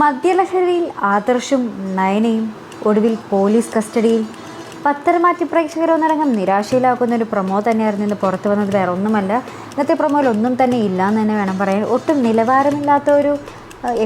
മദ്യലഹരിയിൽ ആദർശും നയനയും. ഒടുവിൽ പോലീസ് കസ്റ്റഡിയിൽ. പത്തരമാറ്റി പ്രേക്ഷകരെ ഒന്നടങ്കം നിരാശയിലാക്കുന്ന ഒരു പ്രൊമോ തന്നെയായിരുന്നു ഇന്ന് പുറത്തു വന്നത്. വേറെ ഒന്നുമല്ല. ഇന്നത്തെ പ്രൊമോയിൽ ഒന്നും തന്നെ ഇല്ല എന്ന് തന്നെ വേണം പറയാൻ. ഒട്ടും നിലവാരമില്ലാത്ത ഒരു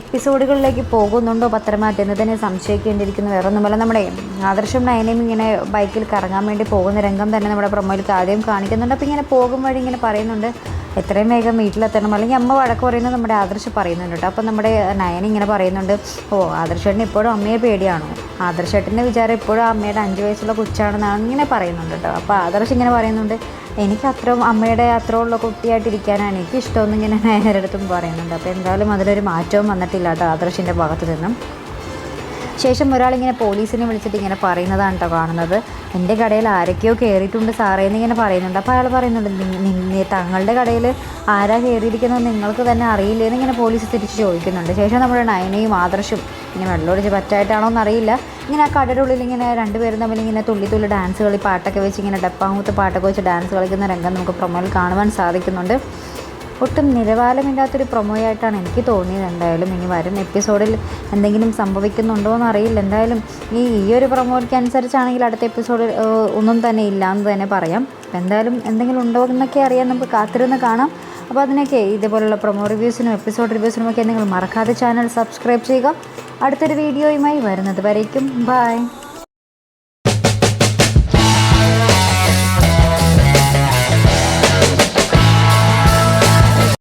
എപ്പിസോഡുകളിലേക്ക് പോകുന്നുണ്ടോ പത്തരമാറ്റ് എന്ന് തന്നെ സംശയിക്കേണ്ടിയിരിക്കുന്നു. വേറെ ഒന്നുമല്ല. നമ്മുടെ ആദർശം നയനയും ഇങ്ങനെ ബൈക്കിൽ കറങ്ങാൻ വേണ്ടി പോകുന്ന രംഗം തന്നെ നമ്മുടെ പ്രൊമോയിൽ ആദ്യം കാണിക്കുന്നുണ്ട്. അപ്പോൾ ഇങ്ങനെ പോകും വഴി ഇങ്ങനെ പറയുന്നുണ്ട്. എത്രയും വേഗം വീട്ടിലെത്തണം. അല്ലെങ്കിൽ അമ്മ വഴക്ക് പറയുന്നത് നമ്മുടെ ആദർശ് പറയുന്നുണ്ട് കേട്ടോ. അപ്പോൾ നമ്മുടെ നയൻ ഇങ്ങനെ പറയുന്നുണ്ട് ഓ ആദർശേട്ടന് ഇപ്പോഴും അമ്മയെ പേടിയാണോ? ആദർശേട്ടന്റെ വിചാരം ഇപ്പോഴും അമ്മയുടെ അഞ്ച് വയസ്സുള്ള കൊച്ചാണെന്നാണ് ഇങ്ങനെ പറയുന്നുണ്ട് കേട്ടോ. അപ്പോൾ ആദർശ് ഇങ്ങനെ പറയുന്നുണ്ട് എനിക്ക് അത്ര അമ്മയുടെ അത്ര ഉള്ള കുട്ടിയായിട്ടിരിക്കാനാണ്. എനിക്ക് ഇഷ്ടമെന്ന് ഇങ്ങനെ നയനരുടെ അടുത്തും പറയുന്നുണ്ട്. അപ്പോൾ എന്തായാലും അതിലൊരു മാറ്റവും വന്നിട്ടില്ല കേട്ടോ ആദർശിന്റെ ഭാഗത്ത് നിന്നും. ശേഷം ഒരാളിങ്ങനെ പോലീസിനെ വിളിച്ചിട്ട് ഇങ്ങനെ പറയുന്നതാണ് കേട്ടോ കാണുന്നത്. എന്റെ കടയിൽ ആരൊക്കെയോ കയറിയിട്ടുണ്ട് സാറേ എന്നിങ്ങനെ പറയുന്നുണ്ട്. അപ്പോൾ അയാൾ പറയുന്നുണ്ട് "നി- നി- തങ്ങളുടെ കടയിൽ ആരാ കയറിയിരിക്കുന്നത് നിങ്ങൾക്ക് തന്നെ അറിയില്ലേ എന്നിങ്ങനെ പോലീസ് തിരിച്ച് ചോദിക്കുന്നുണ്ട്. ശേഷം നമ്മുടെ നയനയും ആദർശും ഇങ്ങനെ വെള്ളമൊഴിച്ച് പറ്റായിട്ടാണോ എന്നറിയില്ല. ഇങ്ങനെ ആ കടയുടെ ഉള്ളിൽ ഇങ്ങനെ രണ്ടുപേരും തമ്മിൽ ഇങ്ങനെ തുള്ളി തുള്ളി ഡാൻസ് കളി പാട്ടൊക്കെ വെച്ച് ഇങ്ങനെ ഡപ്പാമൂത്ത് പാട്ടൊക്കെ വെച്ച് ഡാൻസ് കളിക്കുന്ന രംഗം നമുക്ക് പ്രൊമോയിൽ കാണുവാൻ സാധിക്കുന്നുണ്ട്. ഒട്ടും നിലവാരമില്ലാത്തൊരു പ്രൊമോയായിട്ടാണ് എനിക്ക് തോന്നിയത്. എന്തായാലും ഇനി വരുന്ന എപ്പിസോഡിൽ എന്തെങ്കിലും സംഭവിക്കുന്നുണ്ടോ എന്ന് അറിയില്ല എന്തായാലും ഈ ഈ ഒരു പ്രൊമോയ്ക്ക് അനുസരിച്ചാണെങ്കിൽ അടുത്ത എപ്പിസോഡിൽ ഒന്നും തന്നെ ഇല്ല എന്ന് തന്നെ പറയാം. അപ്പോൾ എന്തായാലും എന്തെങ്കിലും ഉണ്ടോ എന്നൊക്കെ അറിയാൻ നമുക്ക് കാത്തിരുന്ന് കാണാം. അപ്പോൾ അതിനൊക്കെ ഇതുപോലുള്ള പ്രൊമോ റിവ്യൂസിനും എപ്പിസോഡ് റിവ്യൂസിനും ഒക്കെ നിങ്ങൾ മറക്കാതെ ചാനൽ സബ്സ്ക്രൈബ് ചെയ്യുക. അടുത്തൊരു വീഡിയോയുമായി വരുന്നത് വരേക്കും. ബൈ.